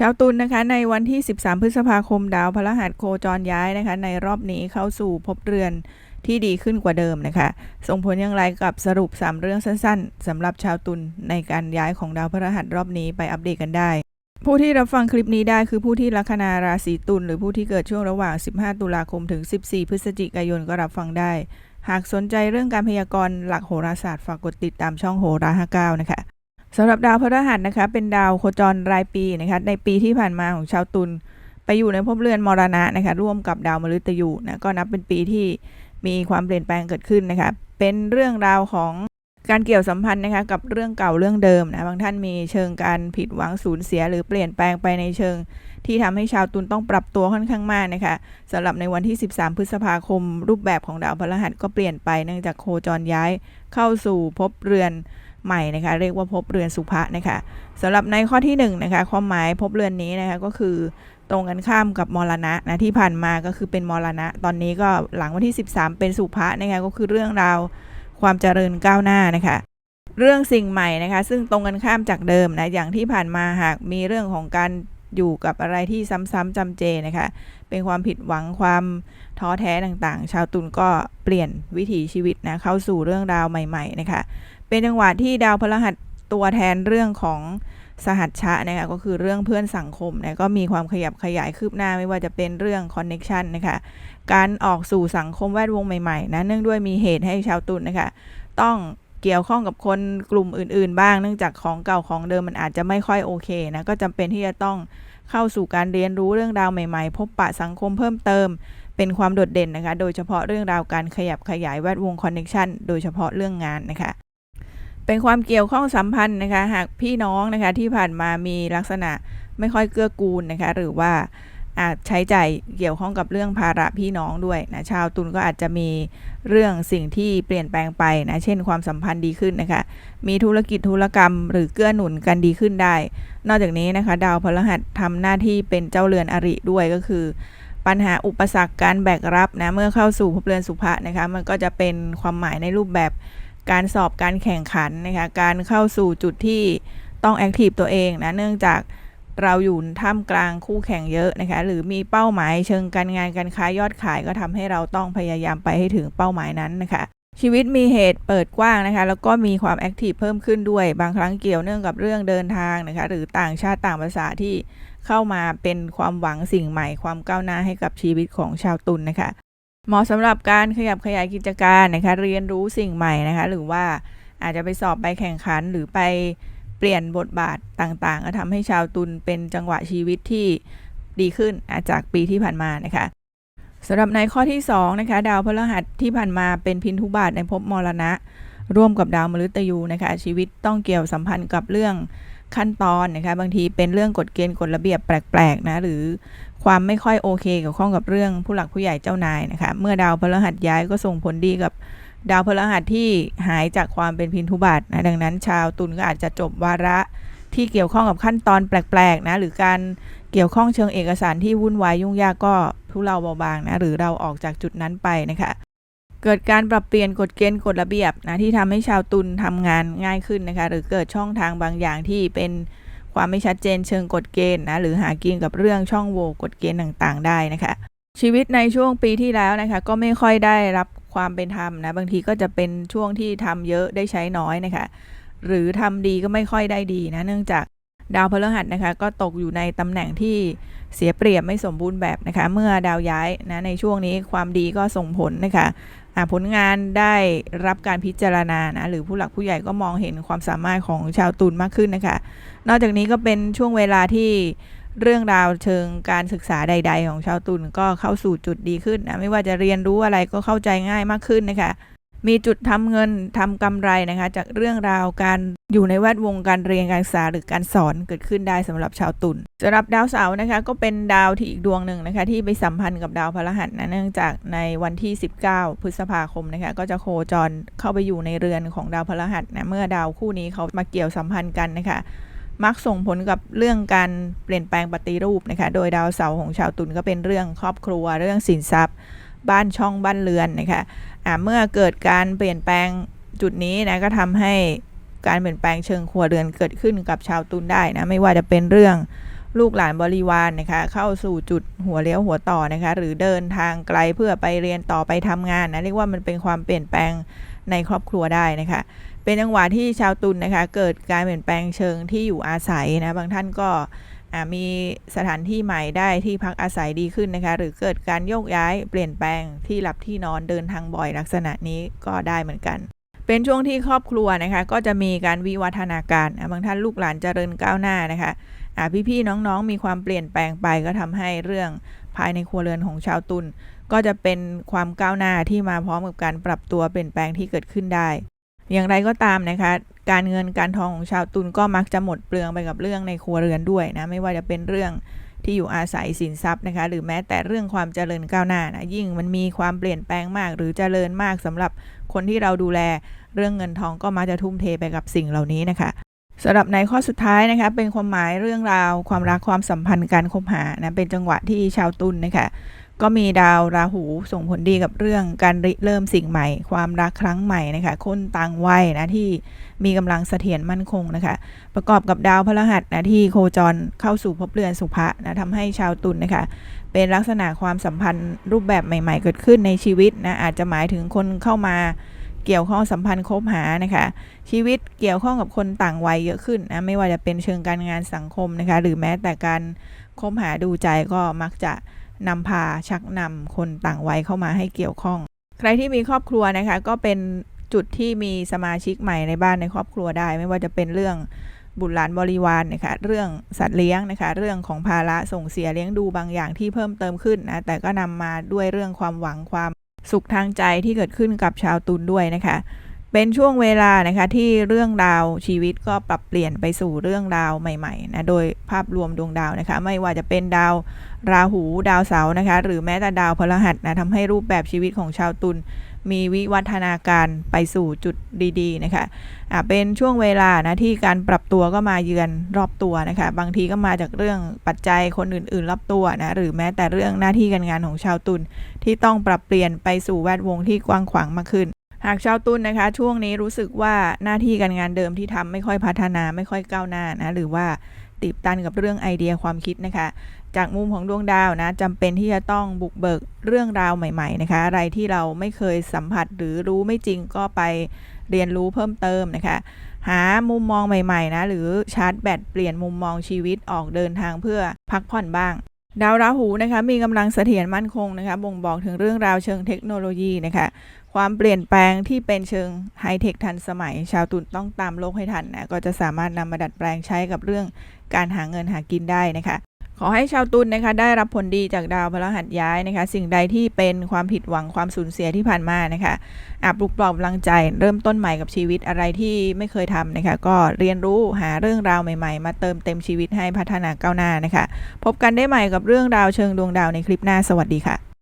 ชาวตุลนะคะในวันที่ 13 พฤษภาคมดาวพฤหัสโคจรย้ายนะคะ ในรอบนี้เข้าสู่ภพเรือนที่ดีขึ้นกว่าเดิมนะคะ ส่งผลอย่างไรกับสรุป 3 เรื่องสั้นๆสำหรับชาวตุลในการย้ายของดาวพฤหัสรอบนี้ไปอัปเดตกันได้ ผู้ที่รับฟังคลิปนี้ได้คือผู้ที่ลัคนาราศีตุลหรือผู้ที่เกิดช่วงระหว่าง 15 ตุลาคมถึง 14 พฤศจิกายนก็รับฟังได้ หากสนใจเรื่องการพยากรณ์หลักโหราศาสตร์ฝากกดติดตามช่องโหรา59นะคะ สำหรับดาวพฤหัสนะคะ เป็นดาวโคจรรายปีนะคะในปีที่ผ่านมาของชาวตุลไปอยู่ในภพเรือนมรณะนะคะร่วมกับดาวมฤตยูนะก็นับเป็นปีที่มีความเปลี่ยนแปลงเกิดขึ้นนะคะเป็นเรื่องราวของการเกี่ยวสัมพันธ์นะคะกับเรื่องเก่าเรื่องเดิมนะบางท่านมีเชิงการผิดหวังสูญเสีย หรือเปลี่ยนแปลงไปในเชิง ที่ทำให้ชาวตุลต้องปรับตัวค่อนข้างมากนะคะสำหรับในวันที่ 13 พฤษภาคม รูปแบบของดาวพฤหัสก็เปลี่ยนไปเนื่องจากโคจรย้ายเข้าสู่ภพเรือน ใหม่นะคะ เรียกว่าภพเรือนสุภะนะคะสำหรับในข้อที่1นนะคะความหมายภพเรือนนี้นะคะก็คือตรงกันข้ามกับมรณะนะที่ผ่านมาก็คือเป็นมรณะ ตอนนี้ก็หลังวันที่ 13 เป็นสุภะนะคะก็คือเรื่องราวความเจริญก้าวหน้านะคะเรื่องสิ่งใหม่นะคะ ซึ่งตรงกันข้ามจากเดิมนะอย่างที่ผ่านมาหากมีเรื่องของการอยู่กับอะไรที่ซ้ำๆจำเจนะคะ เป็นความผิดหวังความท้อแท้ต่างๆ ชาวตุลก็เปลี่ยนวิถีชีวิตนะเข้าสู่เรื่องราวใหม่ ๆ นะคะ เป็นจังหวะที่ดาวพฤหัสตัวแทนเรื่องของสหัชชะนะคะก็คือเรื่องเพื่อนสังคมนะก็มีความขยับขยายคืบหน้าไม่ว่าจะเป็นเรื่องคอนเน็ชันนะคะการออกสู่สังคมแวดวงใหม่ๆนะเนื่องด้วยมีเหตุให้ชาวตุลนะคะต้องเกี่ยวข้องกับคนกลุ่มอื่นๆ บ้างเนื่องจากของเก่าของเดิมมันอาจจะไม่ค่อยโอเคนะก็จำเป็นที่จะต้องเข้าสู่การเรียนรู้เรื่องราวใหม่ๆ พบปะสังคมเพิ่มเติม เป็นความโดดเด่นนะคะ โดยเฉพาะเรื่องราวการขยับขยายแวดวงคอนเน็ชันโดยเฉพาะเรื่องงานนะคะ เป็นความเกี่ยวข้องสัมพันธ์นะคะ หากพี่น้องนะคะที่ผ่านมามีลักษณะไม่ค่อยเกื้อกูลนะคะ หรือว่าอาจใช้ใจ่ายเกี่ยวข้องกับเรื่องภาระพี่น้องด้วยนะชาวตุลก็อาจจะมีเรื่องสิ่งที่เปลี่ยนแปลงไปนะเช่นความสัมพันธ์ดีขึ้นนะคะ มีธุรกิจธุรกรรม หรือเกื้อหนุนกันดีขึ้นได้ นอกจากนี้นะคะ ดาวพฤหัสทำหน้าที่เป็นเจ้าเรือนอริด้วยก็คือ ปัญหาอุปสรรคการแบกรับนะเมื่อเข้าสู่ภพเรือนสุภะนะคะ มันก็จะเป็นความหมายในรูปแบบ การสอบการแข่งขันนะคะการเข้าสู่จุดที่ต้องแอคทีฟตัวเองนะเนื่องจากเราอยู่ท่ามกลางคู่แข่งเยอะนะคะหรือมีเป้าหมายเชิงการงานการค้ายอดขายก็ทำให้เราต้องพยายามไปให้ถึงเป้าหมายนั้นนะคะชีวิตมีเหตุเปิดกว้างนะคะแล้วก็มีความแอคทีฟเพิ่มขึ้นด้วย บางครั้งเกี่ยวเนื่องกับเรื่องเดินทางนะคะหรือต่างชาติต่างภาษาที่เข้ามาเป็นความหวังสิ่งใหม่ ความก้าวหน้าให้กับชีวิตของชาวตุนนะคะ เหมาะสำหรับการขยับขยายกิจการนะคะ เรียนรู้สิ่งใหม่นะคะ หรือว่าอาจจะไปสอบไปแข่งขันหรือไปเปลี่ยนบทบาทต่างๆ ก็ทำให้ชาวตุลเป็นจังหวะชีวิตที่ดีขึ้นจากปีที่ผ่านมานะคะสำหรับในข้อที่2นะคะดาวพฤหัสที่ผ่านมาเป็นพินทุบาทในภพมรณะ ร่วมกับดาวมฤตยูนะคะชีวิตต้องเกี่ยวสัมพันธ์กับเรื่องขั้นตอนนะคะบางทีเป็นเรื่องกฎเกณฑ์กฎระเบียบแปลกๆนะหรือ ความไม่ค่อยโอเคเกี่ยวข้องกับเรื่องผู้หลักผู้ใหญ่เจ้านายนะคะเมื่อดาวพฤหัสย้ายก็ส่งผลดีกับดาวพฤหัสที่หายจากความเป็นพินทุบาทนะดังนั้น ชาวตุลก็อาจจะจบวาระที่เกี่ยวข้องกับขั้นตอนแปลกๆนะหรือการเกี่ยวข้องเชิงเอกสารที่วุ่นวายยุ่งยากก็ทุเลาเบาบางนะหรือเราออกจากจุดนั้นไปนะคะเกิดการปรับเปลี่ยนกฎเกณฑ์กฎระเบียบนะที่ทำให้ชาวตุลทำงานง่ายขึ้นนะคะหรือเกิดช่องทางบางอย่างที่เป็น ความไม่ชัดเจนเชิงกฎเกณฑ์นะหรือหากินกับเรื่องช่องโหว่กฎเกณฑ์ต่างๆ ได้นะคะ ชีวิตในช่วงปีที่แล้วนะคะก็ไม่ค่อยได้รับความเป็นธรรมนะบางทีก็จะเป็นช่วงที่ทำเยอะได้ใช้น้อยนะคะหรือทำดีก็ไม่ค่อยได้ดีนะเนื่องจาก ดาวพฤหัสนะคะก็ตกอยู่ในตำแหน่งที่เสียเปรียบไม่สมบูรณ์แบบนะคะ เมื่อดาวย้ายนะในช่วงนี้ความดีก็ส่งผลนะคะผลงานได้รับการพิจารณานะหรือผู้หลักผู้ใหญ่ก็มองเห็นความสามารถของชาวตุลมากขึ้นนะคะ นอกจากนี้ก็เป็นช่วงเวลาที่เรื่องราวเชิงการศึกษาใด ๆ ของชาวตุลก็เข้าสู่จุดดีขึ้นนะไม่ว่าจะเรียนรู้อะไรก็เข้าใจง่ายมากขึ้นนะคะ มีจุดทำเงินทำกำไรนะคะ จากเรื่องราวการอยู่ในแวดวงการเรียนการศึกษาหรือการสอนเกิดขึ้นได้สำหรับชาวตุลสำหรับดาวเสาร์นะคะ ก็เป็นดาวที่อีกดวงหนึ่งนะคะ ที่ไปสัมพันธ์กับดาวพฤหัสนะเนื่องจากในวันที่ 19 พฤษภาคมนะคะก็จะโคจรเข้าไปอยู่ในเรือนของดาวพฤหัสนะเมื่อดาวคู่นี้เขามาเกี่ยวสัมพันธ์กันนะคะมักส่งผลกับเรื่องการเปลี่ยนแปลงปฏิรูปนะคะ โดยดาวเสาร์ของชาวตุลก็เป็นเรื่องครอบครัว เรื่องสินทรัพย์ บ้านช่องบ้านเรือนนะคะะเมื่อเกิดการเปลี่ยนแปลงจุดนี้นะก็ทำให้การเปลี่ยนแปลงเชิงครัวเรือนเกิดขึ้นกับชาวตุลได้นะไม่ว่าจะเป็นเรื่องลูกหลานบริวารนะคะเข้าสู่จุดหัวเลี้ยวหัวต่อนะคะหรือเดินทางไกลเพื่อไปเรียนต่อไปทำงานนะเรียกว่ามันเป็นความเปลี่ยนแปลงในครอบครัวได้นะคะเป็นจังหวะที่ชาวตุลนะคะเกิดการเปลี่ยนแปลงเชิงที่อยู่อาศัยนะบางท่านก็ มีสถานที่ใหม่ได้ที่พักอาศัยดีขึ้นนะคะ หรือเกิดการโยกย้ายเปลี่ยนแปลงที่หลับที่นอนเดินทางบ่อยลักษณะนี้ก็ได้เหมือนกัน เป็นช่วงที่ครอบครัวนะคะ ก็จะมีการวิวัฒนาการบางท่านลูกหลานเจริญก้าวหน้านะคะอ่พี่ๆน้องๆมีความเปลี่ยนแปลงไปก็ทำให้เรื่องภายในครัวเรือนของชาวตุลก็จะเป็นความก้าวหน้าที่มาพร้อมกับการปรับตัวเปลี่ยนแปลงที่เกิดขึ้นได้ อย่างไรก็ตามนะคะ การเงินการทองของชาวตุลก็มักจะหมดเปลืองไปกับเรื่องในครัวเรือนด้วยนะไม่ว่าจะเป็นเรื่องที่อยู่อาศัยสินทรัพย์นะคะ หรือแม้แต่เรื่องความเจริญก้าวหน้านะยิ่งมันมีความเปลี่ยนแปลงมาก หรือเจริญมากสำหรับคนที่เราดูแลเรื่องเงินทองก็มักจะทุ่มเทไปกับสิ่งเหล่านี้นะคะสำหรับในข้อสุดท้ายนะคะ เป็นความหมายเรื่องราวความรักความสัมพันธ์การคบหานะเป็นจังหวะที่ชาวตุลนะคะ ก็มีดาวราหูส่งผลดีกับเรื่องการริเริ่มสิ่งใหม่ ความรักครั้งใหม่นะคะคนต่างวัยนะที่มีกำลังเสถียรมั่นคงนะคะ ประกอบกับดาวพฤหัสนะที่โคจรเข้าสู่ภพเรือนสุภะนะทำให้ชาวตุลนะคะ เป็นลักษณะความสัมพันธ์รูปแบบใหม่ ๆ เกิดขึ้นในชีวิตนะอาจจะหมายถึงคนเข้ามาเกี่ยวข้องสัมพันธ์คบหานะคะ ชีวิตเกี่ยวข้องกับคนต่างวัยเยอะขึ้นนะไม่ว่าจะเป็นเชิงการงานสังคมนะคะ หรือแม้แต่การคบหาดูใจก็มักจะ นำพาชักนำคนต่างวัยเข้ามาให้เกี่ยวข้อง ใครที่มีครอบครัวนะคะก็เป็นจุดที่มีสมาชิกใหม่ในบ้านในครอบครัวได้ ไม่ว่าจะเป็นเรื่องบุตรหลานบริวารนะคะเรื่องสัตว์เลี้ยงนะคะ เรื่องของภาระส่งเสียเลี้ยงดูบางอย่างที่เพิ่มเติมขึ้นนะแต่ก็นำมาด้วยเรื่องความหวังความสุขทางใจที่เกิดขึ้นกับชาวตุลด้วยนะคะ เป็นช่วงเวลานะคะที่เรื่องราวชีวิตก็ปรับเปลี่ยนไปสู่เรื่องราวใหม่ๆนะโดยภาพรวมดวงดาวนะคะไม่ว่าจะเป็นดาวราหูดาวเสาร์นะคะหรือแม้แต่ดาวพฤหัสนะทำให้รูปแบบชีวิตของชาวตุลมีวิวัฒนาการไปสู่จุดดีๆนะคะะเป็นช่วงเวลานะที่การปรับตัวก็มาเยือนรอบตัวนะคะบางทีก็มาจากเรื่องปัจจัยคนอื่นๆ รอบตัวนะหรือแม้แต่เรื่องหน้าที่การงานของชาวตุลที่ต้องปรับเปลี่ยนไปสู่แวดวงที่กว้างขวางมากขึ้น หากชาวตุลนะคะ ช่วงนี้รู้สึกว่าหน้าที่การงานเดิมที่ทำไม่ค่อยพัฒนาไม่ค่อยก้าวหน้านะหรือว่าติดตันกับเรื่องไอเดียความคิดนะคะ จากมุมของดวงดาวนะจำเป็นที่จะต้องบุกเบิกเรื่องราวใหม่ ๆนะคะ อะไรที่เราไม่เคยสัมผัสหรือรู้ไม่จริงก็ไปเรียนรู้เพิ่มเติมนะคะ หามุมมองใหม่ๆนะหรือชาร์จแบตเปลี่ยนมุมมองชีวิตออกเดินทางเพื่อพักผ่อนบ้าง ดาวราหูนะคะมีกำลังเสถียรมั่นคงนะคะบ่งบอกถึงเรื่องราวเชิงเทคโนโลยีนะคะความเปลี่ยนแปลงที่เป็นเชิงไฮเทคทันสมัย ชาวตุลต้องตามโลกให้ทันนะก็จะสามารถนำมาดัดแปลงใช้กับเรื่องการหาเงินหากินได้นะคะ ขอให้ชาวตุลนะคะได้รับผลดีจากดาวพฤหัสย้ายนะคะ สิ่งใดที่เป็นความผิดหวังความสูญเสียที่ผ่านมานะคะอาปลุกปลอบกำลังใจ เริ่มต้นใหม่กับชีวิตอะไรที่ไม่เคยทำนะคะ ก็เรียนรู้หาเรื่องราวใหม่ ๆ มาเติมเต็มชีวิตให้พัฒนาก้าวหน้านะคะ พบกันได้ใหม่กับเรื่องราวเชิงดวงดาวในคลิปหน้าสวัสดีค่ะ